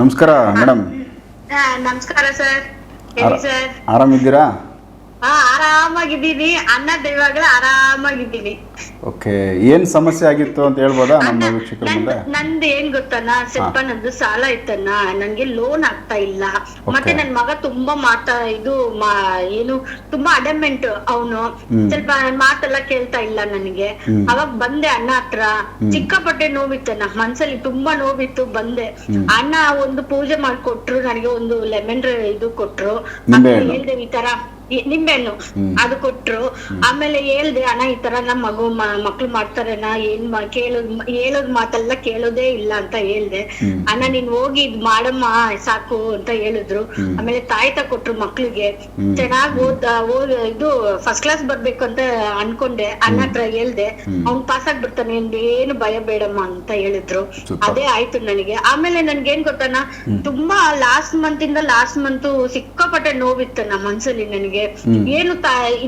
ನಮಸ್ಕಾರ ಮೇಡಮ್. ನಮಸ್ಕಾರ ಸರ್. ಆರಾಮಿದ್ದೀರಾ? ಹಾ ಆರಾಮಾಗಿದ್ದೀನಿ. ಅನ್ನದ ಇವಾಗಲೇ ಆರಾಮಾಗಿದ್ದೀನಿ. ಓಕೆ ಏನು ಸಮಸ್ಯೆ ಆಗಿತ್ತು ಅಂತ ಹೇಳ್ಬೋದಾ ನಮ್ಮ ವೀಕ್ಷಕರ ನಂದ್- ಮುಂದೆ? ನಂದ್ ಏನ್ ಗೊತ್ತಣ್ಣ ಸ್ವಲ್ಪ ನಂದು ಸಾಲ ಇತ್ತಣ್ಣ. ನನ್ಗೆ ಲೋನ್ ಆಗ್ತಾ ಇಲ್ಲ. ಮತ್ತೆ Okay. ನನ್ ಮಗ ತುಂಬಾ ಮಾತಾ ಇದು ಮಾ- ಏನು ತುಂಬಾ ಅಡಮೆಂಟ್ ಅವನು. ಹ್ಮ್. ಸ್ವಲ್ಪ ನನ್ ಮಾತೆಲ್ಲ ಕೇಳ್ತಾ ಇಲ್ಲ ನನಗೆ. ಹ್ಮ್. ಅವಾಗ ಬಂದೆ ಅಣ್ಣ ಹತ್ರ. ಸಿಕ್ಕಾಪಟ್ಟೆ ನೋವಿತ್ತಣ್ಣ. ಮನ್ಸಲ್ಲಿ ತುಂಬಾ ನೋವಿತ್ತು ಬಂದೆ. ಹ್ಮ್. ಅಣ್ಣ ಒಂದು ಪೂಜೆ ಮಾಡ್ಕೊಟ್ರು ನನಗೆ ಒಂದು ಲೆಮನ್ ಇದು ಕೊಟ್ರು. ನಿಂಬೆ ಆಮೇಲೆ ಹಣ್ಣು. ಹೇಳ್ದೆ ಈ ತರ ನಿಂಬೆಹಣ್ಣು. ಅದು ಕೊಟ್ರು. ಆಮೇಲೆ ಹೇಳ್ದೆ ಅಣ್ಣ ಈ ತರ ನಮ್ ಮಗು ಮಕ್ಳು ಮಾಡ್ತಾರೇನ? ಏನ್ ಕೇಳೋದ್ ಹೇಳೋದ್ ಮಾತೆಲ್ಲ ಕೇಳೋದೇ ಇಲ್ಲ ಅಂತ ಹೇಳ್ದೆ. ಅಣ್ಣ ನೀನ್ ಹೋಗಿ ಇದ್ ಮಾಡಮ್ಮ ಸಾಕು ಅಂತ ಹೇಳಿದ್ರು. ಆಮೇಲೆ ತಾಯ್ತ ಕೊಟ್ರು ಮಕ್ಳಿಗೆ. ಚೆನ್ನಾಗ್ ಓದ್ ಓದ್ ಇದು ಫಸ್ಟ್ ಕ್ಲಾಸ್ ಬರ್ಬೇಕು ಅಂತ ಅನ್ಕೊಂಡೆ. ಅಣ್ಣ ಹತ್ರ ಹೇಳ್ದೆ. ಅವ್ನ್ ಪಾಸ್ ಆಗ್ಬಿಡ್ತಾನೆ ಏನು ಭಯ ಬೇಡಮ್ಮ ಅಂತ ಹೇಳಿದ್ರು. ಅದೇ ಆಯ್ತು ನನಗೆ. ಆಮೇಲೆ ನನ್ಗೇನ್ ಗೊತ್ತಣ್ಣ ತುಂಬಾ ಲಾಸ್ಟ್ ಮಂತ್ ಇಂದ ಲಾಸ್ಟ್ ಮಂತ್ ಸಿಕ್ಕಾಪಟ್ಟೆ ನೋವಿತ್ತಣ್ಣ ಮನ್ಸಲ್ಲಿ ನನಗೆ. ಏನು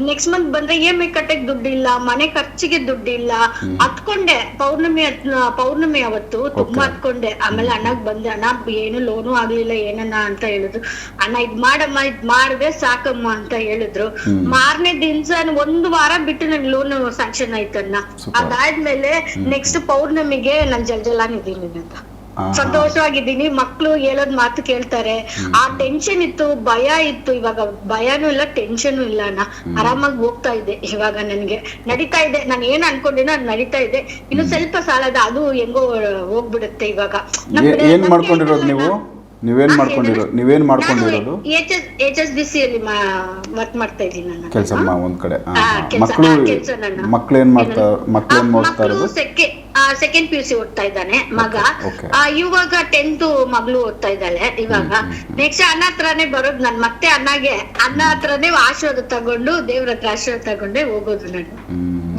ನೆಕ್ಸ್ಟ್ ಮಂತ್ ಬಂದ್ರೆ ಇ ಎಂ ಐ ಕಟ್ಟಕ್ ದುಡ್ಡಿಲ್ಲ ಮನೆ ಖರ್ಚಿಗೆ ದುಡ್ಡಿಲ್ಲ. ಹತ್ಕೊಂಡೆ ಪೌರ್ಣಮಿ ಪೌರ್ಣಮಿ ಅವತ್ತು ತುಂಬಾ. ಹತ್ಕೊಂಡೆ ಆಮೇಲೆ ಅಣ್ಣಗ್ ಬಂದೆ ಅಣ್ಣ ಏನು ಲೋನು ಆಗ್ಲಿಲ್ಲ ಏನನ್ನ ಅಂತ ಹೇಳಿದ್ರು. ಅಣ್ಣ ಇದ್ ಮಾಡಮ್ಮ ಇದ್ ಮಾಡ್ದೆ ಸಾಕಮ್ಮ ಅಂತ ಹೇಳಿದ್ರು. ಮಾರನೇ ದಿನಸ ಒಂದು ವಾರ ಬಿಟ್ಟು ನನ್ ಲೋನ್ ಸ್ಯಾಂಕ್ಷನ್ ಆಯ್ತಣ್ಣ. ಅದಾದ್ಮೇಲೆ ನೆಕ್ಸ್ಟ್ ಪೌರ್ಣಮಿಗೆ ನಾನ್ ಜಲ್ಜಲಾಗಿದ್ದೀನಿ ಅಂತ ಆ, ಸಂತೋಷವಾಗಿದ್ದೀನಿ. ಮಕ್ಳು ಹೇಳೋದ್ ಮಾತು ಕೇಳ್ತಾರೆ. ಆ ಟೆನ್ಷನ್ ಇತ್ತು ಭಯ ಇತ್ತು. ಇವಾಗ ಭಯನೂ ಇಲ್ಲ ಟೆನ್ಷನ್ ಇಲ್ಲ ಅಣ್ಣ. ಆರಾಮಾಗಿ ಹೋಗ್ತಾ ಇದೆ ಇವಾಗ ನನ್ಗೆ. ನಡೀತಾ ಇದೆ. ನಾನು ಏನ್ ಅನ್ಕೊಂಡಿನ ಅದ್ ನಡೀತಾ ಇದೆ. ಇನ್ನು ಸ್ವಲ್ಪ ಸಾಲದ ಅದು ಹೆಂಗೋ ಹೋಗ್ಬಿಡುತ್ತೆ ಇವಾಗ. ಏನ್ ಮಾಡ್ಕೊಂಡಿರೋದು ನೀವು? ನೀವೇನ್ ಮಾಡ್ಕೊಂಡಿರೋ ನೀವೇನ್ ಮಾಡ್ಕೊಂಡಿರೋದು? ಎಚ್ ಎಸ್ ಬಿ ಸಿ ಅಲ್ಲಿ ವರ್ಕ್ ಮಾಡ್ತಾ ಇದ್ದೀನಿ ನಾನು. ಕೆಲಸ ಒಂದ್ ಕಡೆ. ಮಕ್ಕಳು ಹಾ, ಮಕ್ಳು ಏನ್ ಮಾಡ್ತಾ ಮಕ್ಕಳು ಏನ್ ಮಾಡ್ತಾ ಇರೋದು? ಸೆಕೆಂಡ್ ಪಿ ಯು ಸಿ ಓದ್ತಾ ಇದ್ದಾನೆ ಮಗ. ಆ, ಇವಾಗ ಟೆಂತ್ ಮಗಳು ಓದ್ತಾ ಇದ್ದಾಳೆ ಇವಾಗ. ನೆಕ್ಸ್ಟ್ ಅಣ್ಣ ಹತ್ರನೇ ಬರೋದು ನನ್ ಮತ್ತೆ ಅಣ್ಣಗೆ. ಅಣ್ಣ ಹತ್ರನೇ ಆಶೀರ್ವಾದ ತಗೊಂಡು ದೇವ್ರ ಹತ್ರ ಆಶೀರ್ವಾದ ತಗೊಂಡೇ ಹೋಗೋದು ನಾನು.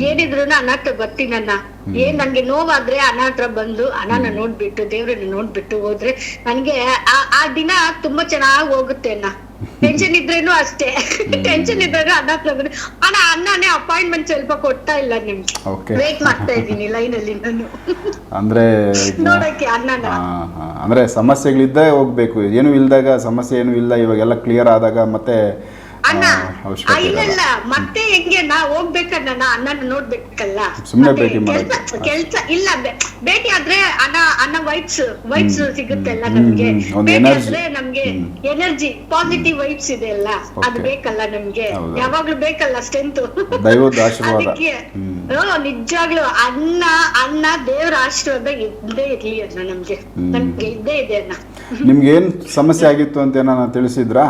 ಏನಿದ್ರು ಅನಾಥ ಬರ್ತೀನನ್ನ ಏನ್ ನಂಗೆ ನೋವಾದ್ರೆ ಹತ್ರ ಬಂದು ಅಣ್ಣನ ನೋಡ್ಬಿಟ್ಟು ದೇವ್ರನ್ನ ನೋಡ್ಬಿಟ್ಟು ಹೋದ್ರೆ ನನ್ಗೆ ಆ- ಆ ದಿನ ತುಂಬಾ ಚೆನ್ನಾಗ್ ಹೋಗುತ್ತೆ ಅಣ್ಣ. ಟೆನ್ಷನ್ ಇದ್ರೇನು ಅಷ್ಟೇ. ಟೆನ್ಷನ್ ಇದ್ರೇನು ಅಣ್ಣ ಹತ್ರ ಬಂದು ಅಣ್ಣ ಅಣ್ಣನೇ ಅಪಾಯಿಂಟ್ಮೆಂಟ್ ಸ್ವಲ್ಪ ಕೊಡ್ತಾ ಇಲ್ಲ ನಿಮ್ಗೆ. ವೇಟ್ ಮಾಡ್ತಾ ಇದ್ದೀನಿ ಲೈನ್ ಅಲ್ಲಿ ನಾನು. ಅಂದ್ರೆ ನೋಡಕ್ಕೆ ಅಣ್ಣನ. ಅಂದ್ರೆ ಸಮಸ್ಯೆಗಳಿದ್ದೇ ಹೋಗ್ಬೇಕು. ಏನು ಇಲ್ದಾಗ ಸಮಸ್ಯೆ ಏನು ಇಲ್ಲ ಇವಾಗೆಲ್ಲ ಕ್ಲಿಯರ್ ಆದಾಗ ಮತ್ತೆ ಅಣ್ಣ ಇಲ್ಲ. ಇಲ್ಲ ಮತ್ತೆ ಹೆಂಗೆ ನಾ ಹೋಗ್ಬೇಕಣ್ಣ ನಾ ಅಣ್ಣನ ನೋಡ್ಬೇಕಲ್ಲ? ಕೆಲ್ಸ ಇಲ್ಲ ಭೇಟಿ ಆದ್ರೆ ಅಣ್ಣ ಅಣ್ಣ ವೈಬ್ಸ್ ವೈಬ್ಸ್ ಸಿಗುತ್ತಲ್ಲ ಅಲ್ಲ ನಮ್ಗೆ. ಭೇಟಿ ಆದ್ರೆ ನಮ್ಗೆ ಎನರ್ಜಿ ಪಾಸಿಟಿವ್ ವೈಬ್ಸ್ ಇದೆ ಅಲ್ಲ? ಅದು ಬೇಕಲ್ಲ ನಮ್ಗೆ. ಯಾವಾಗ್ಲೂ ಬೇಕಲ್ಲ ಸ್ಟ್ರೆಂತ್ ದೈವದ ಆಶೀರ್ವಾದ. ಅದಕ್ಕೆ ಅಣ್ಣ ಅಣ್ಣ ನಿಜವಾಗ್ಲೂ ಅನ್ನ ಅನ್ನ ದೇವ್ರ ಆಶೀರ್ವಾದ ಇದ್ದೇ ಇರ್ಲಿ ಅಣ್ಣ ನಮ್ಗೆ. ನಮ್ಗೆ ಇದ್ದೇ ಇದೆ ಅಣ್ಣ. ನಿಮ್ಗೆ ಏನ್ ಸಮಸ್ಯೆ ಆಗಿತ್ತು ಅಂತ ಏನಾನ ತಿಳಿಸಿದ್ರಾ?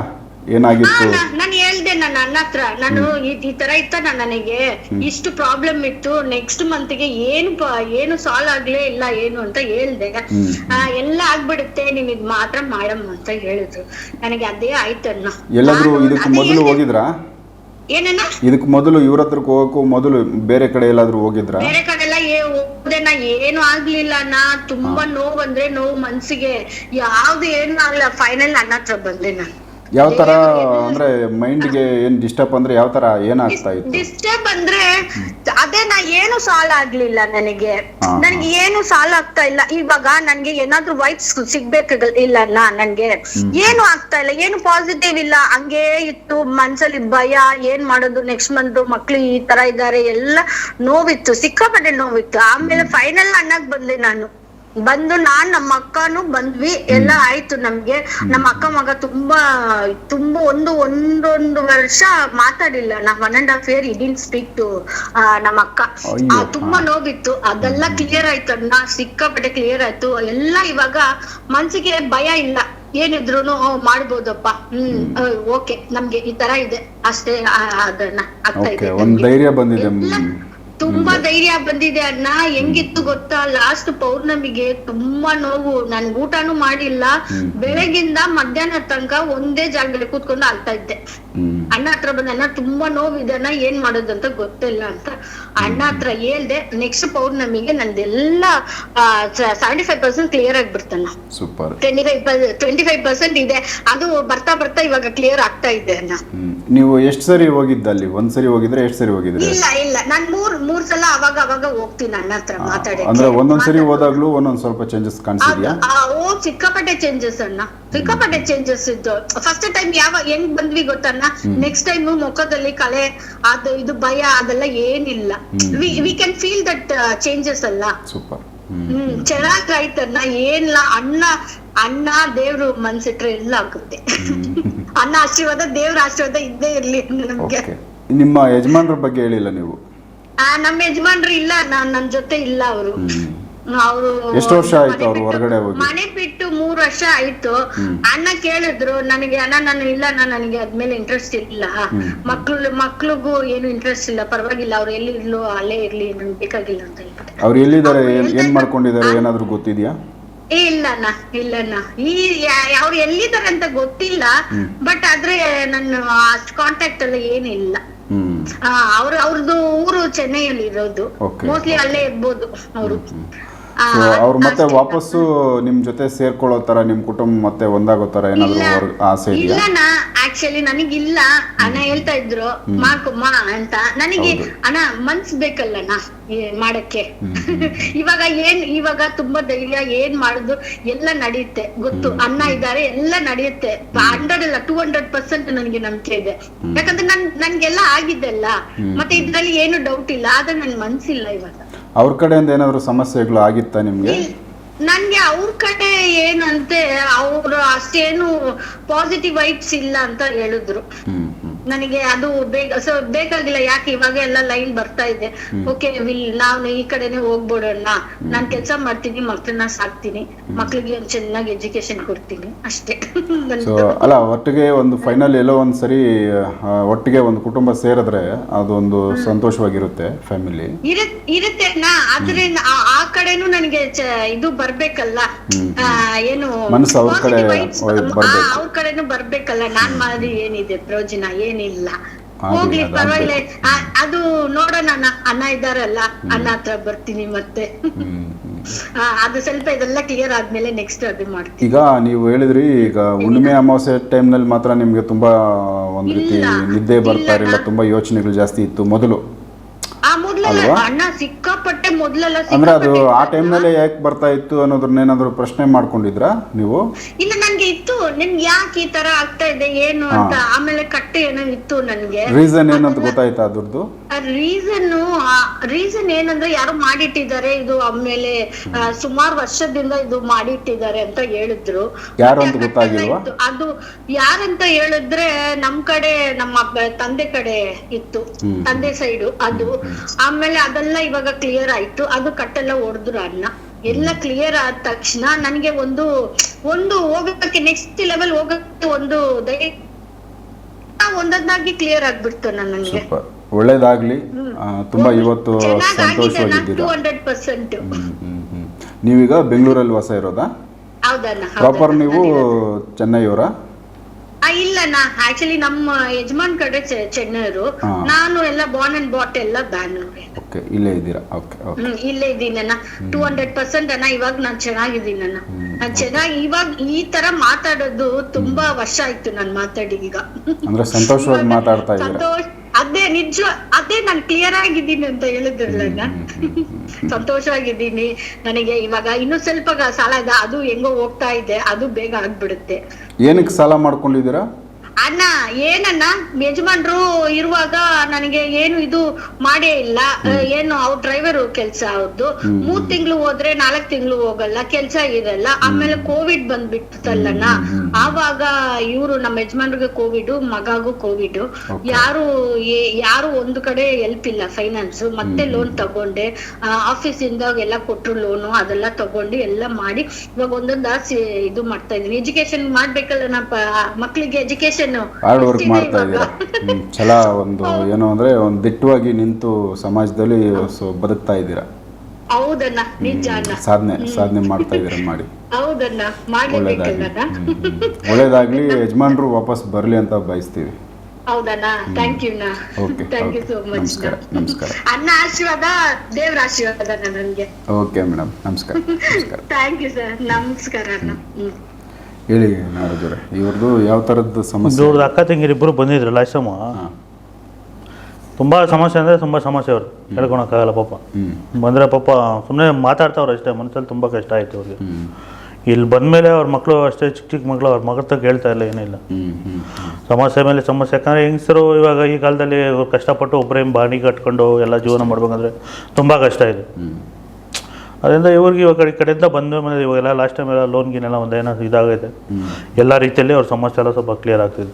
ಏನಾಗಿತ್ತು? ನನ್ನ ಅಣ್ಣ ಹತ್ರ ನಾನು ಈ- ತರ ಇತ್ತ ನನಗೆ ಇಷ್ಟು ಪ್ರಾಬ್ಲಮ್ ಇತ್ತು ನೆಕ್ಸ್ಟ್ ಮಂತ್ಗೆ ಏನು ಏನು ಸಾಲ್ವ್ ಆಗ್ಲೇ ಇಲ್ಲ ಏನು ಅಂತ ಹೇಳ್ದೆ. ಎಲ್ಲ ಆಗ್ಬಿಡುತ್ತೆ ನೀನ್ ಇದ್ ಮಾತ್ರ ಮಾಡಮ್ಮ ಅಂತ ಹೇಳಿದ್ರು ನನಗೆ ಅದೇ ಆಯ್ತಣ್ಣ ಎಲ್ಲಾದ್ರೂ ನಾನು ಇದಕ್ಕೆ ಮೊದಲು. ಹೋಗಿದ್ರಾ? ಏನಣ್ಣ? ಇದಕ್ಕೆ ಮೊದಲು ಇವ್ರ ಹತ್ರಕ್ಕೆ ಹೋಗಕ್ಕೂ ಮೊದಲು ಬೇರೆ ಕಡೆ ಎಲ್ಲಾದ್ರೂ ಹೋಗಿದ್ರಾ? ಬೇರೆ ಕಡೆಲ್ಲ ಹೋದೆ ನಾ ಏನು ಆಗ್ಲಿಲ್ಲ ನಾ ತುಂಬಾ ನೋವು ಅಂದ್ರೆ ನೋವು ಮನ್ಸಿಗೆ. ಯಾವ್ದು ಏನು ಆಗ್ಲಿಲ್ಲ ಫೈನಲ್ ಅಣ್ಣ ಹತ್ರ ಬಂದೆ ನಾನು. ಯಾವ ತರ ಅಂದ್ರೆ ಮೈಂಡ್ಗೆ ಏನ್ ಡಿಸ್ಟರ್ಬ್ ಅಂದ್ರೆ ಯಾವ ತರ ಏನಾಗ್ತಾ ಇತ್ತು? ಡಿಸ್ಟರ್ಬ್ ಅಂದ್ರೆ ಅದೇ ನಾ ಏನು ಸಾಲ ಆಗ್ಲಿಲ್ಲ ನನಗೆ. ನನ್ಗೆ ಏನು ಸಾಲ ಆಗ್ತಾ ಇಲ್ಲ. ಇವಾಗ ನನ್ಗೆ ಏನಾದ್ರೂ ವೈಬ್ಸ್ ಸಿಗ್ಬೇಕು ಇಲ್ಲ ನನ್ಗೆ. ಏನು ಆಗ್ತಾ ಇಲ್ಲ. ಏನು ಪಾಸಿಟಿವ್ ಇಲ್ಲ. ಹಂಗೇ ಇತ್ತು. ಮನ್ಸಲ್ಲಿ ಭಯ. ಏನ್ ಮಾಡೋದು? ನೆಕ್ಸ್ಟ್ ಮಂತ್ ಮಕ್ಳು ಈ ತರ ಇದ್ದಾರೆ. ಎಲ್ಲ ನೋವಿತ್ತು. ಸಿಕ್ಕಾಪಟ್ಟೆ ನೋವಿತ್ತು. ಆಮೇಲೆ ಫೈನಲ್ ಅನ್ನಕ್ ಬಂದೆ ನಾನು. ಬಂದು ನಾನ್ ನಮ್ಮ ಅಕ್ಕನು ಬಂದ್ವಿ ಎಲ್ಲ ಆಯ್ತು ನಮ್ಗೆ. ನಮ್ಮ ಅಕ್ಕ ಮಗ ತುಂಬಾ ತುಂಬಾ ಒಂದು ಒಂದೊಂದು ವರ್ಷ ಮಾತಾಡಿಲ್ಲ. ನಾವ್ one and half year I didn't speak to ನಮ್ಮ ಅಕ್ಕ. ಆ, ತುಂಬಾ ನೋವಿತ್ತು. ಅದೆಲ್ಲ ಕ್ಲಿಯರ್ ಆಯ್ತು ಅಣ್ಣ. ಸಿಕ್ಕಾಪಟ್ಟೆ ಕ್ಲಿಯರ್ ಆಯ್ತು. ಎಲ್ಲ ಇವಾಗ ಮನ್ಸಿಗೆ ಭಯ ಇಲ್ಲ. ಏನಿದ್ರು ಮಾಡ್ಬೋದಪ್ಪ. Hmm okay. ನಮ್ಗೆ ಈ ತರ ಇದೆ. ಅಷ್ಟೇ ಆ, ಅದನ್ನ ಆಗ್ತಾ ಓಕೆ. ಇದೆ ಒಂದ್ ಧೈರ್ಯ ಬಂದಿದೆ. ಮ್, ತುಂಬಾ ಧೈರ್ಯ ಬಂದಿದೆ ಅಣ್ಣ. ಹೆಂಗಿತ್ತು ಗೊತ್ತಾ? ಲಾಸ್ಟ್ ಪೌರ್ಣಮಿಗೆ ತುಂಬಾ ನೋವು. ನನ್ ಊಟನೂ ಮಾಡಿಲ್ಲ. ಬೆಳಗಿಂದ ಮಧ್ಯಾಹ್ನ ತನಕ ಒಂದೇ ಜಾಗದಲ್ಲಿ ಕೂತ್ಕೊಂಡು ಆಗ್ತಾ ಇದ್ದೆ. ಅಣ್ಣ ಹತ್ರ ಬಂದ ಅಣ್ಣ ತುಂಬಾ ನೋವಿದೆ ಅಣ್ಣ ಏನ್ ಅಂತ ಗೊತ್ತಿಲ್ಲ ಅಂತ. ಅಣ್ಣ ಹತ್ರ ಹೇಳ್ದೆ ನೆಕ್ಸ್ಟ್ ಪೌರ್ಣಮಿಗೆ ನಂದೆಲ್ಲ ಸೆವೆಂಟಿ ಫೈವ್ ಪರ್ಸೆಂಟ್ ಕ್ಲಿಯರ್ ಆಗಿ twenty five twenty five percent ಇದೆ. ಅದು ಬರ್ತಾ ಬರ್ತಾ ಇವಾಗ ಕ್ಲಿಯರ್ ಆಗ್ತಾ ಇದೆ ಅಣ್ಣ. ನೀವು ಎಷ್ಟು ಸರಿ ಹೋಗಿದ್ದ ಅಲ್ಲಿ? ಒಂದ್ ಸರಿ ಹೋಗಿದ್ರೆ ಎಷ್ಟು ಸರಿ ಹೋಗಿದ್ರೆ? ಇಲ್ಲ ಇಲ್ಲ. ನಾನ್ ಮೂರ್ ಮೂರ್ ಸಲ ಅವಾಗ ಅವಾಗ ಹೋಗ್ತೀನಿ ಅಣ್ಣ ಹತ್ರ ಮಾತಾಡಿ ಅಂದ್ರೆ ಒಂದೊಂದ್ ಸರಿ ಹೋದಾಗ್ಲೂ ಒಂದೊಂದ್ ಸ್ವಲ್ಪ ಚೇಂಜಸ್ ಕಾಣಿಸಿದ್ಯಾ? ಓ ಸಿಕ್ಕಾಪಟ್ಟೆ ಚೇಂಜಸ್ ಅಣ್ಣ. ಸಿಕ್ಕಾಪಟ್ಟೆ ಚೇಂಜಸ್ ಇದ್ದು. ಫಸ್ಟ್ ಟೈಮ್ ಯಾವ ಹೆಂಗ್ ಬಂದ್ವಿ ಗೊತ್ತಣ್ಣ? ನೆಕ್ಸ್ಟ್ ಟೈಮ್ ಮುಖದಲ್ಲಿ ಕಲೆ ಅದು ಇದು ಭಯ ಅದೆಲ್ಲ ಏನಿಲ್ಲ. We can feel that changes ಅಲ್ಲ. ಸೂಪರ್ ಹ್ಮ್ ಚೆನ್ನಾಗಾಯ್ತಣ್ಣ ಏನಿಲ್ಲ ಅಣ್ಣ ಅಣ್ಣ ದೇವ್ರು ಮನ್ಸಿಟ್ರೆ ಎಲ್ಲ ಆಗುತ್ತೆ. ಅಣ್ಣ ಆಶೀರ್ವಾದ ದೇವ್ರ ಆಶೀರ್ವಾದ ಇದ್ದೇ ಇರ್ಲಿ ನಮ್ಗೆ. ನಿಮ್ಮ ಯಜಮಾನ್ರ ಬಗ್ಗೆ ಹೇಳಿಲ್ಲ ನೀವು? ಆ, ನಮ್ಮ ಯಜಮಾನ್ರು ಇಲ್ಲ ನಾನ್ ನನ್ ಜೊತೆ ಇಲ್ಲ ಅವರು. ಅವರು ಎಷ್ಟು ವರ್ಷ ಆಯ್ತು ಅವ್ರು ಹೊರಗಡೆ ಹೋಗಿ? ಮನೆ ಬಿಟ್ಟು ಮೂರ್ ವರ್ಷ ಆಯ್ತು. ಅಣ್ಣ ಕೇಳಿದ್ರು ನನಗೆ ಅಣ್ಣ ನಾನು ಇಲ್ಲ ಅಣ್ಣ ನನಗೆ ಅದ್ಮೇಲೆ ಇಂಟ್ರೆಸ್ಟ್ ಇಲ್ಲ ಮಕ್ಳು ಮಕ್ಳಿಗೂ ಏನು ಇಂಟ್ರೆಸ್ಟ್ ಇಲ್ಲ. ಪರವಾಗಿಲ್ಲ ಅವ್ರು ಎಲ್ಲಿ ಇರ್ಲು ಅಲ್ಲೇ ಇರ್ಲಿ ನನ್ಗೆ ಬೇಕಾಗಿಲ್ಲ ಅಂತ ಹೇಳ್ಬಿಟ್ಟೆ. ಅವ್ರು ಎಲ್ಲಿದ್ದಾರೆ ಏನ್ ಮಾಡ್ಕೊಂಡಿದ್ದಾರೆ ಏನಾದ್ರು ಗೊತ್ತಿದ್ಯಾ? ಇಲ್ಲಣ್ಣ ಇಲ್ಲಣ್ಣ ಈ ಅವ್ರು ಎಲ್ಲಿದ್ದಾರೆ ಅಂತ ಗೊತ್ತಿಲ್ಲ. ಬಟ್ ಆದ್ರೆ ನನ್ನ ಅಷ್ಟು ಕಾಂಟ್ಯಾಕ್ಟ್ ಎಲ್ಲ ಏನಿಲ್ಲ ಅವ್ರ ಅವ್ರದ್ದು ಊರು ಚೆನ್ನೈಯಲ್ಲಿ ಇರೋದು. ಮೋಸ್ಟ್ಲಿ ಅಲ್ಲೇ ಇರ್ಬೋದು ಅವರು. ಸೊ ಅವ್ರು ಮತ್ತೆ ವಾಪಸ್ಸು ನಿಮ್ ಜೊತೆ ಸೇರ್ಕೊಳ್ಳೋ ತರ ನಿಮ್ ಕುಟುಂಬ ಮತ್ತೆ ಒಂದಾಗೋ ತರ ಏನಾದ್ರು ಆಸೆ ಇದೆಯಾ? ಇಲ್ಲಣ್ಣ ಆಕ್ಚುಲಿ ನನಗಿಲ್ಲ. ಅಣ್ಣ ಹೇಳ್ತಾ ಇದ್ರು ಮಾಡ್ಕೊಮ್ಮ ಅಂತ. ನನಗೆ ಅಣ್ಣ ಮನ್ಸ್ ಬೇಕಲ್ಲಣ್ಣ ಏ- ಮಾಡಕ್ಕೆ. ಇವಾಗ ಏನ್ ಇವಾಗ ತುಂಬಾ ಧೈರ್ಯ ಏನ್ ಮಾಡುದು ಎಲ್ಲ ನಡೆಯುತ್ತೆ. ಗೊತ್ತು ಅಣ್ಣ ಇದ್ದಾರೆ ಎಲ್ಲ ನಡೆಯುತ್ತೆ. ಹಂಡ್ರೆಡ್ ಅಲ್ಲ ಟೂ ಹಂಡ್ರೆಡ್ ಪರ್ಸೆಂಟ್ ನನಗೆ ನಂಬಿಕೆ ಇದೆ. ಯಾಕಂದ್ರೆ ನನ್ ನನ್ಗೆಲ್ಲ ಆಗಿದ್ದೆಲ್ಲ. ಮತ್ತೆ ಇದ್ರಲ್ಲಿ ಏನು ಡೌಟ್ ಇಲ್ಲ ಆದ್ರೆ ನನ್ ಮನ್ಸಿಲ್ಲ ಇವಾಗ. ಅವ್ರ ಕಡೆಯಿಂದ ಏನಾದ್ರು ಸಮಸ್ಯೆಗಳು ಆಗಿತ್ತಾ ನಿಮ್ಗೆ? ನನ್ಗೆ ಅವ್ರ ಕಡೆ ಏನಂತೆ ಅವ್ರು ಅಷ್ಟೇನು ಪಾಸಿಟಿವ್ ವೈಬ್ಸ್ ಇಲ್ಲ ಅಂತ ಹೇಳಿದ್ರು. ಹ್ಮ್ ಹ್ಮ್. ನನಗೆ ಅದು ಬೇಗ ಸೊ ಬೇಕಾಗಿಲ್ಲ ಯಾಕೆ ಇವಾಗ ಎಲ್ಲ ಲೈನ್ ಬರ್ತಾ ಇದೆ. ಓಕೆ ವಿಲ್ ನಾನು ಈ ಕಡೆನೆ ಹೋಗ್ಬಿಡೋಣ. ನಾನ್ ಕೆಲ್ಸ ಮಾಡ್ತೀನಿ ಮಕ್ಳನ್ನ ಸಾಕ್ತೀನಿ. ಮಕ್ಳಿಗೆ ಒಂದ್ ಚೆನ್ನಾಗಿ ಎಜುಕೇಶನ್ ಕೊಡ್ತೀನಿ. ಅಷ್ಟೇ. ಸೊ ಅಲ್ಲ ಒಟ್ಟಿಗೆ ಒಂದು ಫೈನಲ್ ಎಲ್ಲೋ ಒಂದ್ ಸರಿ ಒಟ್ಟಿಗೆ ಒಂದು ಕುಟುಂಬ ಸೇರಿದ್ರೆ ಅದೊಂದು ಸಂತೋಷವಾಗಿರುತ್ತೆ ಫ್ಯಾಮಿಲಿ ಇರತ್ ಇರುತ್ತೆ ಆದ್ರೆ ಆ- ಕಡೆನೂ ನನಗೆ ಇದು ಬರ್ಬೇಕಲ್ಲ. ಏನು ಮನಸ್ಸು ಅವ್ರ ಕಡೆನೂ ಬರ್ಬೇಕಲ್ಲ. ನಾನ್ ಮಾಡಿ ಏನಿದೆ ಪ್ರಯೋಜನ ಏನಿಲ್ಲ. ಹೋಗ್ಲಿ. ಪರವಾಗಿಲ್ಲ. ಅದು ನೋಡೋಣ ಅಣ್ಣ ಅಣ್ಣ ಇದಾರಲ್ಲ ಅಣ್ಣ ಹತ್ರ ಬರ್ತೀನಿ ಮತ್ತೆ. ಅದು ಸ್ವಲ್ಪ ಇದೆಲ್ಲ ಕ್ಲಿಯರ್ ಆದ್ಮೇಲೆ ನೆಕ್ಸ್ಟ್ ಅದು ಮಾಡ್ತೀನಿ. ಈಗ ನೀವು ಹೇಳಿದ್ರಿ ಈಗ ಹುಣ್ಣಿಮೆ ಅಮಾವಾಸ್ಯೆ ಟೈಮ್ನಲ್ಲಿ ಮಾತ್ರ ನಿಮಗೆ ತುಂಬಾ ಒಂದು ರೀತಿ ನಿದ್ದೆ ಬರ್ತಾ ಇರಲಿಲ್ಲ ತುಂಬಾ ಯೋಚನೆಗಳು ಜಾಸ್ತಿ ಇತ್ತು ಮೊದಲು. ಅಲ್ವಾ? ಸಿಕ್ಕಾಪಟ್ಟೆ ಮೊದ್ಲೆಲ್ಲ ಅಂದ್ರೆ ಅದು ಆ ಆ ಟೈಮ್ನಲ್ಲೇ ಯಾಕೆ ಬರ್ತಾ ಇತ್ತು ಅನ್ನೋದನ್ನೇನಾದ್ರು ಪ್ರಶ್ನೆ ಮಾಡ್ಕೊಂಡಿದ್ರಾ ನೀವು? ಇಲ್ಲ ನಿಮ್ಗೆ ಯಾಕೆ ಈ ತರ ಆಗ್ತಾ ಇದೆ ಏನು ಅಂತ ಆಮೇಲೆ ಕಟ್ಟೆ ಏನೋ ಇತ್ತು ನನ್ಗೆ. ರೀಸನ್ ಏನಂತ ಗೊತ್ತಾಯ್ತಾ ಅದ್ರದ್ದು? ರೀಸನ್ ರೀಸನ್ ಏನಂದ್ರೆ ಯಾರು ಮಾಡಿಟ್ಟಿದ್ದಾರೆ ಇದು ಆಮೇಲೆ ಸುಮಾರು ವರ್ಷದಿಂದ ಇದು ಮಾಡಿಟ್ಟಿದ್ದಾರೆ ಅಂತ ಹೇಳಿದ್ರು. ಯಾರು ಅಂತ ಗೊತ್ತಾಗಿಲ್ವಾ? ಅದು ಯಾರಂತ ಹೇಳಿದ್ರೆ ನಮ್ ಕಡೆ ನಮ್ಮ ತಂದೆ ಕಡೆ ಇತ್ತು. ತಂದೆ ಸೈಡು ಅದು. ಆಮೇಲೆ ಅದೆಲ್ಲ ಇವಾಗ ಕ್ಲಿಯರ್ ಆಯ್ತು. ಅದು ಕಟ್ಟೆಲ್ಲ ಹೊಡೆದ್ರು ಅನ್ನ. ಎಲ್ಲ ಕ್ಲಿಯರ್ ಆದ ತಕ್ಷಣ ನನಗೆ ಒಂದು ಒಂದು ಹೋಗಕ್ಕೆ ನೆಕ್ಸ್ಟ್ ಲೆವೆಲ್ ಹೋಗಕ್ಕೆ ಒಂದು ಧೈರ್ಯ ಒಂದೊಂದಾಗಿ ಕ್ಲಿಯರ್ ಆಗ್ಬಿಡ್ತು ನನಗೆ ಒಳ್ಳೇದಾಗ್ಲಿ. ತುಂಬಾ ಇವತ್ತು ಸಂತೋಷವಾಗಿದ್ದೀರಾ. ನೀವೀಗ ಬೆಂಗಳೂರಲ್ಲಿ ವಾಸ ಇರೋದಾ? ಪ್ರಾಪರ್ ನೀವು ಚೆನ್ನೈಯವರಾ? ಆ, ಇಲ್ಲಣ್ಣ ಆಕ್ಚುಲಿ ನಮ್ಮ ಯಜಮಾನ್ ಕಡೆ ಚೆನ್ನೈರು ನಾನು ಎಲ್ಲ ಬಾನ್ ಅಂಡ್ ಬಾಟ್ ಎಲ್ಲ ಬ್ಯಾಂಗ್ಳೂರ್. ಓಕೆ ಇಲ್ಲೇ ಇದ್ದೀರಾ? Okay okay. ಹ್ಮ್ ಇಲ್ಲೇ ಇದ್ದೀನಿ ಅಣ್ಣ. ಟೂ ಹಂಡ್ರೆಡ್ ಪರ್ಸೆಂಟ್ ಅಣ್ಣ ಇವಾಗ ನಾನ್ ಚೆನ್ನಾಗಿದ್ದೀನಿ ಅಣ್ಣ. ನಾನ್ ಚೆನ್ನಾಗಿ ಇವಾಗ ಈ ತರ ಮಾತಾಡೋದು ತುಂಬಾ ವರ್ಷ ಆಯ್ತು ನಾನ್ ಮಾತಾಡಿ ಈಗ. ಅಂದ್ರೆ ಸಂತೋಷವಾಗಿ ಮಾತಾಡ್ತಾ ಇದ್ದೀರಾ? ಸಂತೋಷ ಅದೇ ನಿಜ ಅದೇ ನಾನ್ ಕ್ಲಿಯರ್ ಆಗಿದ್ದೀನಿ ಅಂತ ಹೇಳಿದ್ರಲ್ಲ ಅಣ್ಣ. ಸಂತೋಷವಾಗಿದ್ದೀನಿ. ನನಗೆ ಇವಾಗ ಇನ್ನೂ ಸ್ವಲ್ಪ ಗ- ಸಾಲ ಇದೆ. ಅದು ಹೆಂಗೋ ಹೋಗ್ತಾ ಇದೆ. ಅದು ಬೇಗ ಆಗ್ಬಿಡುತ್ತೆ. ಏನಕ್ಕೆ ಸಾಲ ಮಾಡ್ಕೊಂಡಿದ್ದೀರಾ? ಅಣ್ಣ ಏನಣ್ಣ? ಯಜಮಾನ್ರು ಇರುವಾಗ ನನಗೆ ಏನು ಇದು ಮಾಡೇ ಇಲ್ಲ. ಏನು ಅವ್ರ ಡ್ರೈವರ್ ಕೆಲ್ಸ ಅವ್ರದ್ದು ಮೂರ್ ತಿಂಗಳು ಹೋದ್ರೆ ನಾಲ್ಕ್ ತಿಂಗಳು ಹೋಗಲ್ಲ ಕೆಲ್ಸ ಇರಲ್ಲ. ಆಮೇಲೆ ಕೋವಿಡ್ ಬಂದ್ಬಿಟ್ಟಲ್ಲಣ್ಣ ಆವಾಗ ಇವ್ರು ನಮ್ಮ ಯಜಮಾನ್ರಿಗೆ ಕೋವಿಡ್ ಮಗಾಗೂ ಕೋವಿಡ್. ಯಾರು ಯಾರು ಒಂದು ಕಡೆ ಹೆಲ್ಪ್ ಇಲ್ಲ ಫೈನಾನ್ಸ್ ಮತ್ತೆ ಲೋನ್ ತಗೊಂಡೆ. ಆಫೀಸ್ ಇಂದ ಎಲ್ಲ ಕೊಟ್ರು ಲೋನು ಅದೆಲ್ಲ ತಗೊಂಡು ಎಲ್ಲ ಮಾಡಿ ಇವಾಗ ಒಂದೊಂದು ಆಸೆ ಇದು ಮಾಡ್ತಾ ಇದೀನಿ ಎಜುಕೇಶನ್ ಮಾಡ್ಬೇಕಲ್ಲ ನಮ್ಮ ಮಕ್ಳಿಗೆ ಎಜುಕೇಶನ್ ಹಾರ್ಡ್ ವರ್ಕ್ ಮಾಡ್ತಾ ಇದ್ದೀರಾ. ಛಲ ಒಂದು ಏನು ಅಂದ್ರೆ ಒಂದು ದಿಟ್ಟವಾಗಿ ನಿಂತು ಸಮಾಜದಲ್ಲಿ ಬದುಕ್ತಾ ಇದ್ದೀರಾ? ಹೌದಣ್ಣ ನಿಜ ಸಾಧನೆ ಸಾಧನೆ ಮಾಡ್ತಾ ಇದ್ದೀರಾ? ಮಾಡಿ. ಹೌದಣ್ಣ ಒಳ್ಳೇದಾಗ್ಲಿ. ಒಳ್ಳೇದಾಗ್ಲಿ ಯಜಮಾನ್ರು ವಾಪಸ್ ಬರಲಿ ಅಂತ ಬಯಸ್ತೀವಿ. ಹೌದಣ್ಣ thank you thank you so much ನಮಸ್ಕಾರ ನಮಸ್ಕಾರ. ಅಣ್ಣ ಆಶೀರ್ವಾದ ದೇವ್ರ ಆಶೀರ್ವಾದ ನನ್ಗೆ ಓಕೆ ಮೇಡಮ್ ನಮಸ್ಕಾರ ಥ್ಯಾಂಕ್ ಯು ಸರ್ ನಮಸ್ಕಾರ ಅಣ್ಣ. ಹೇಳಿ ಇವ್ರದ್ದು ಯಾವ ಥರದ್ದು ಸಮಸ್ಯೆ? ಇವ್ರದ್ದು ಅಕ್ಕ ತಂಗಿರಿಬ್ಬರು ಬಂದಿದ್ರು ಲಾಸ್ಟ್ ಟೈಮು ತುಂಬ ಸಮಸ್ಯೆ ಅಂದರೆ ತುಂಬ ಸಮಸ್ಯೆ ಅವರು ಹೇಳ್ಕೊಳಕ್ಕಾಗಲ್ಲ ಪಾಪ. ಬಂದರೆ ಪಾಪ ಸುಮ್ಮನೆ ಮಾತಾಡ್ತಾವ್ರು ಅಷ್ಟೇ ಮನಸ್ಸಲ್ಲಿ ತುಂಬ ಕಷ್ಟ ಆಯಿತು ಅವ್ರಿಗೆ. ಇಲ್ಲಿ ಬಂದಮೇಲೆ ಅವ್ರ ಮಕ್ಕಳು ಅಷ್ಟೇ ಚಿಕ್ಕ ಚಿಕ್ಕ ಮಕ್ಕಳು ಅವ್ರ ಮಗಳ ತಗ ಹೇಳ್ತಾ ಇಲ್ಲ ಏನಿಲ್ಲ. ಸಮಸ್ಯೆ ಮೇಲೆ ಸಮಸ್ಯೆ ಯಾಕಂದರೆ ಹೆಂಗಸರು ಇವಾಗ ಈ ಕಾಲದಲ್ಲಿ ಕಷ್ಟಪಟ್ಟು ಒಬ್ಬರೇ ಬಾಡಿ ಕಟ್ಕೊಂಡು ಎಲ್ಲ ಜೀವನ ಮಾಡ್ಬೇಕಂದ್ರೆ ತುಂಬ ಕಷ್ಟ ಇದೆ. ಅದರಿಂದ ಇವ್ರಿಗೆ ಇವಾಗ ಈ ಕಡೆಯಿಂದ ಬಂದ ಮೇಲೆ ಇವಾಗೆಲ್ಲ ಲಾಸ್ಟ್ ಟೈಮ್ ಎಲ್ಲ ಲೋನ್ ಗೀನೆಲ್ಲ ಒಂದೇನ ಇದಾಗೈತೆ. ಎಲ್ಲ ರೀತಿಯಲ್ಲಿ ಅವ್ರ ಸಮಸ್ಯೆ ಎಲ್ಲ ಸ್ವಲ್ಪ ಕ್ಲಿಯರ್ ಆಗ್ತಿದೆ.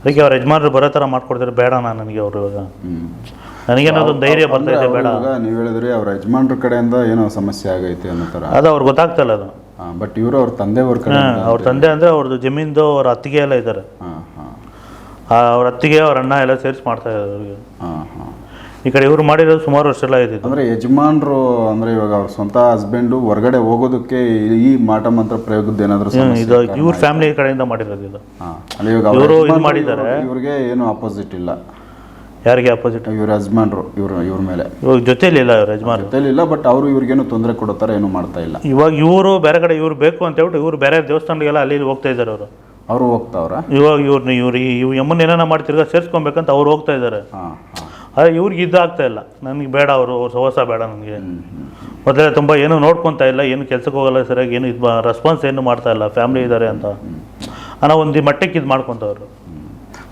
ಅದಕ್ಕೆ ಅವ್ರ ಯಜಮಾನರು ಬರೋ ಥರ ಮಾಡ್ಕೊಡ್ತಾರೆ ಬೇಡ ನಾನು ನನಗೆ ಅವರು ಇವಾಗ. ಹ್ಞೂ ನನಗೇನೋದೊಂದು ಧೈರ್ಯ ಬರ್ತಾ ಇದೆ ಬೇಡ. ಇವಾಗ ನೀವು ಹೇಳಿದ್ರಿ ಅವ್ರ ಯಜಮಾನ್ರ ಕಡೆಯಿಂದ ಏನೋ ಸಮಸ್ಯೆ ಆಗೈತೆ ಅನ್ನೋ ಥರ ಅದು ಅವ್ರಿಗೆ ಗೊತ್ತಾಗ್ತಲ್ಲ ಅದು. ಬಟ್ ಇವರು ಅವ್ರ ತಂದೆಯವ್ರ ಕಡೆ ಹಾಂ ಅವ್ರ ತಂದೆ ಅಂದರೆ ಅವ್ರದ್ದು ಜಮೀನ್ದು ಅವ್ರ ಅತ್ತಿಗೆ ಎಲ್ಲ ಇದ್ದಾರೆ ಅವ್ರ ಅತ್ತಿಗೆ ಅವ್ರ ಅಣ್ಣ ಎಲ್ಲ ಸೇರಿಸಿ ಮಾಡ್ತಾ ಇದ್ದಾರೆ ಅವ್ರಿಗೆ. ಹಾಂ ಹಾಂ. ಈ ಕಡೆ ಇವರು ಮಾಡಿರೋದು ಸುಮಾರು ವರ್ಷ ಎಲ್ಲ ಇದ್ದಿದ್ದು ಅಂದ್ರೆ ಯಜಮಾನರು ಅಂದ್ರೆ ಇವಾಗ ಅವ್ರ ಸ್ವಂತ ಹಸ್ಬೆಂಡು ಹೊರಗಡೆ ಹೋಗೋದಕ್ಕೆ ಈ ಮಾಟ ಮಂತ್ರ ಪ್ರಯೋಗದ ಏನಾದರೂ ಇದು ಇವ್ರ ಫ್ಯಾಮಿಲಿ ಕಡೆಯಿಂದ ಮಾಡಿರೋದು ಇದು. ಹಾ. ಅಲ್ಲಿ ಇವಾಗ ಇವರು ಇದು ಮಾಡಿದ್ದಾರೆ. ಇವ್ರು- ಇವ್ರಿಗೆ ಏನು ಅಪೋಸಿಟ್ ಇಲ್ಲ. ಯಾರಿಗೆ ಅಪೋಸಿಟ್ ಇವ್ರ ಯಜಮಾನ್ರು ಇವ್ರ ಇವ್ರ ಮೇಲೆ. ಇವಾಗ ಜೊತೆಲಿ ಇಲ್ಲ ಇವ್ರ ಯಜಮಾನ್ ಇಲ್ಲ ಬಟ್ ಅವರು ಇವ್ರಿಗೇನು ತೊಂದರೆ ಕೊಡೋ ಥರ ಏನು ಮಾಡ್ತಾ ಇಲ್ಲ. ಇವಾಗ ಇವರು ಬೇರೆ ಕಡೆ ಇವ್ರು ಬೇಕು ಅಂತ ಹೇಳ್ಬಿಟ್ಟು ಇವ್ರು ಬೇರೆ ದೇವಸ್ಥಾನಗಳಿಗೆಲ್ಲ ಅಲ್ಲಿ ಇಲ್ಲಿ ಹೋಗ್ತಾ ಇದ್ದಾರೆ ಅವರು. ಅವರು ಹೋಗ್ತಾವ್ರ? ಇವಾಗ ಇವ್ರನ್ನ ಇವ್ರು ಇವ್ ಯಮ್ಮನ್ನ ಏನಾರ ಮಾಡ್ತಿರ್ಗ ಸೇರ್ಸ್ಕೊಬೇಕಂತ ಅವ್ರು ಹೋಗ್ತಾ ಇದ್ದಾರೆ. ಹಾಂ ಹಾ. ಆದರೆ ಇವ್ರಿಗೆ ಇದಾಗ್ತಾ ಇಲ್ಲ. ನನಗೆ ಬೇಡ ಅವರು ಅವ್ರ ಸಹವಾಸ ಬೇಡ ನನಗೆ. ಮೊದಲೇ ತುಂಬ ಏನು ನೋಡ್ಕೊತಾ ಇಲ್ಲ ಏನು ಕೆಲ್ಸಕ್ಕೆ ಹೋಗಲ್ಲ ಸರಿಯಾಗಿ ಏನು ಇದು ರೆಸ್ಪಾನ್ಸ್ ಏನು ಮಾಡ್ತಾ ಇಲ್ಲ ಫ್ಯಾಮಿಲಿ ಇದ್ದಾರೆ ಅಂತ. ಅನ್ನೋ ಒಂದು ಮಟ್ಟಕ್ಕೆ ಇದು ಮಾಡ್ಕೊತವ್ರು.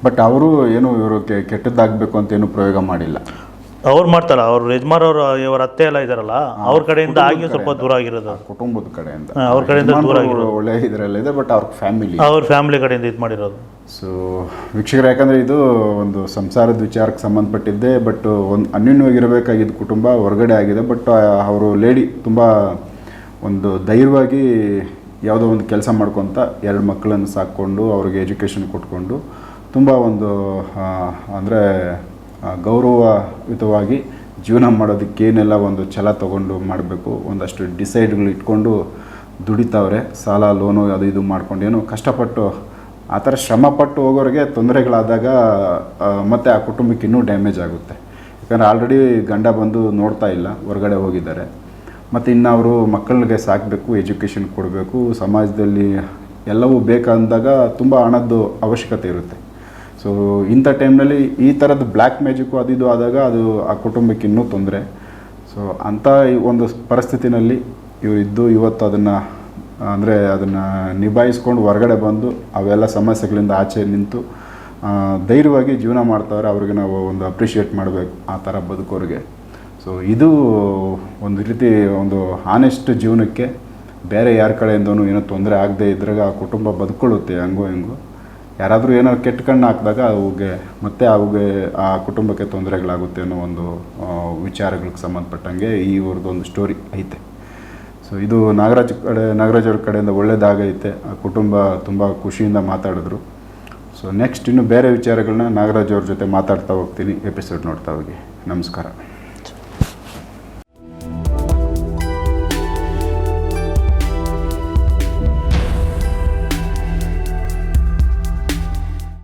ಬಟ್ ಅವರು ಏನು ಇವರು ಕೆಟ್ಟದ್ದಾಗಬೇಕು ಅಂತ ಏನು ಪ್ರಯೋಗ ಮಾಡಿಲ್ಲ. ಅವ್ರು ಮಾಡ್ತಾರ ಅವ್ರ ಯಜಮಾನ್ ಅವರು ಇವ್ರ ಅತ್ತೆ ಎಲ್ಲ ಇದಾರಲ್ಲ ಅವ್ರ ಕಡೆಯಿಂದ ಆಗಿ ಸ್ವಲ್ಪ ದೂರ ಆಗಿರೋದು. ಕುಟುಂಬದ ಕಡೆಯಿಂದ ಅವ್ರ ಕಡೆಯಿಂದ ದೂರ ಆಗಿರೋದು. ಒಳ್ಳೆ ಇದರಲ್ಲ ಇದೆ ಬಟ್ ಅವ್ರ ಫ್ಯಾಮಿಲಿ ಅವ್ರ ಫ್ಯಾಮಿಲಿ ಕಡೆಯಿಂದ ಇದು ಮಾಡಿರೋದು. ಸೊ ವೀಕ್ಷಕರು ಯಾಕಂದರೆ ಇದು ಒಂದು ಸಂಸಾರದ ವಿಚಾರಕ್ಕೆ ಸಂಬಂಧಪಟ್ಟಿದ್ದೆ ಬಟ್ ಒಂದು ಅನ್ಯೂನ್ಯವಾಗಿರಬೇಕಾಗಿದ್ದ ಕುಟುಂಬ ಹೊರಗಡೆ ಆಗಿದೆ ಬಟ್ ಅವರು ಲೇಡಿ ತುಂಬ ಒಂದು ಧೈರ್ಯವಾಗಿ ಯಾವುದೋ ಒಂದು ಕೆಲಸ ಮಾಡ್ಕೊತ ಎರಡು ಮಕ್ಕಳನ್ನು ಸಾಕ್ಕೊಂಡು ಅವ್ರಿಗೆ ಎಜುಕೇಷನ್ ಕೊಟ್ಕೊಂಡು ತುಂಬ ಒಂದು ಅಂದರೆ ಗೌರವಯುತವಾಗಿ ಜೀವನ ಮಾಡೋದಕ್ಕೇನೆಲ್ಲ ಒಂದು ಛಲ ತಗೊಂಡು ಮಾಡಬೇಕು. ಒಂದಷ್ಟು ಡಿಸೈಡ್ಗಳು ಇಟ್ಕೊಂಡು ದುಡಿತಾವ್ರೆ. ಸಾಲ, ಲೋನು, ಅದು ಇದು ಮಾಡ್ಕೊಂಡು ಏನು ಕಷ್ಟಪಟ್ಟು, ಆ ಥರ ಶ್ರಮಪಟ್ಟು ಹೋಗೋರಿಗೆ ತೊಂದರೆಗಳಾದಾಗ ಮತ್ತು ಆ ಕುಟುಂಬಕ್ಕೆ ಇನ್ನೂ ಡ್ಯಾಮೇಜ್ ಆಗುತ್ತೆ. ಯಾಕಂದರೆ ಆಲ್ರೆಡಿ ಗಂಡ ಬಂದು ನೋಡ್ತಾ ಇಲ್ಲ, ಹೊರಗಡೆ ಹೋಗಿದ್ದಾರೆ. ಮತ್ತು ಇನ್ನು ಅವರು ಮಕ್ಕಳಿಗೆ ಸಾಕಬೇಕು, ಎಜುಕೇಷನ್ ಕೊಡಬೇಕು. ಸಮಾಜದಲ್ಲಿ ಎಲ್ಲವೂ ಬೇಕಂದಾಗ ತುಂಬ ಹಣದ್ದು ಅವಶ್ಯಕತೆ ಇರುತ್ತೆ. ಸೊ ಇಂಥ ಟೈಮ್ನಲ್ಲಿ ಈ ಥರದ ಬ್ಲ್ಯಾಕ್ ಮ್ಯಾಜಿಕ್ಕು ಅದು ಇದು ಆದಾಗ ಅದು ಆ ಕುಟುಂಬಕ್ಕೆ ಇನ್ನೂ ತೊಂದರೆ. ಸೊ ಅಂಥ ಒಂದು ಪರಿಸ್ಥಿತಿನಲ್ಲಿ ಇವರು ಇದ್ದು ಇವತ್ತು ಅದನ್ನು, ಅಂದರೆ ಅದನ್ನು ನಿಭಾಯಿಸ್ಕೊಂಡು ಹೊರಗಡೆ ಬಂದು ಅವೆಲ್ಲ ಸಮಸ್ಯೆಗಳಿಂದ ಆಚೆ ನಿಂತು ಧೈರ್ಯವಾಗಿ ಜೀವನ ಮಾಡ್ತಾವ್ರೆ, ಅವ್ರಿಗೆ ನಾವು ಒಂದು ಅಪ್ರಿಷಿಯೇಟ್ ಮಾಡಬೇಕು ಆ ಥರ ಬದುಕೋರಿಗೆ. ಸೊ ಇದು ಒಂದು ರೀತಿ ಒಂದು ಆನೆಸ್ಟ್ ಜೀವನಕ್ಕೆ ಬೇರೆ ಯಾರ ಕಡೆಯಿಂದನೂ ಏನೋ ತೊಂದರೆ ಆಗದೆ ಇದ್ರಾಗ ಆ ಕುಟುಂಬ ಬದುಕೊಳ್ಳುತ್ತೆ ಹಂಗೋ ಹಿಂಗೋ. ಯಾರಾದರೂ ಏನಾದ್ರು ಕೆಟ್ಟ ಕಣ್ಣು ಹಾಕಿದಾಗ ಅವುಗೆ ಮತ್ತೆ ಅವುಗೆ ಆ ಕುಟುಂಬಕ್ಕೆ ತೊಂದರೆಗಳಾಗುತ್ತೆ ಅನ್ನೋ ಒಂದು ವಿಚಾರಗಳಿಗೆ ಸಂಬಂಧಪಟ್ಟಂಗೆ ಈ ಒಂದು ಸ್ಟೋರಿ ಐತೆ. ಸೊ ಇದು ನಾಗರಾಜ್ ಕಡೆ, ನಾಗರಾಜ್ ಅವ್ರ ಕಡೆಯಿಂದ ಒಳ್ಳೆಯದಾಗೈತೆ ಆ ಕುಟುಂಬ ತುಂಬ ಖುಷಿಯಿಂದ ಮಾತಾಡಿದ್ರು. ಸೊ ನೆಕ್ಸ್ಟ್ ಇನ್ನು ಬೇರೆ ವಿಚಾರಗಳನ್ನ ನಾಗರಾಜ್ ಅವ್ರ ಜೊತೆ ಮಾತಾಡ್ತಾ ಹೋಗ್ತೀನಿ. ಎಪಿಸೋಡ್ ನೋಡ್ತಾ ಹೋಗಿ. ನಮಸ್ಕಾರ.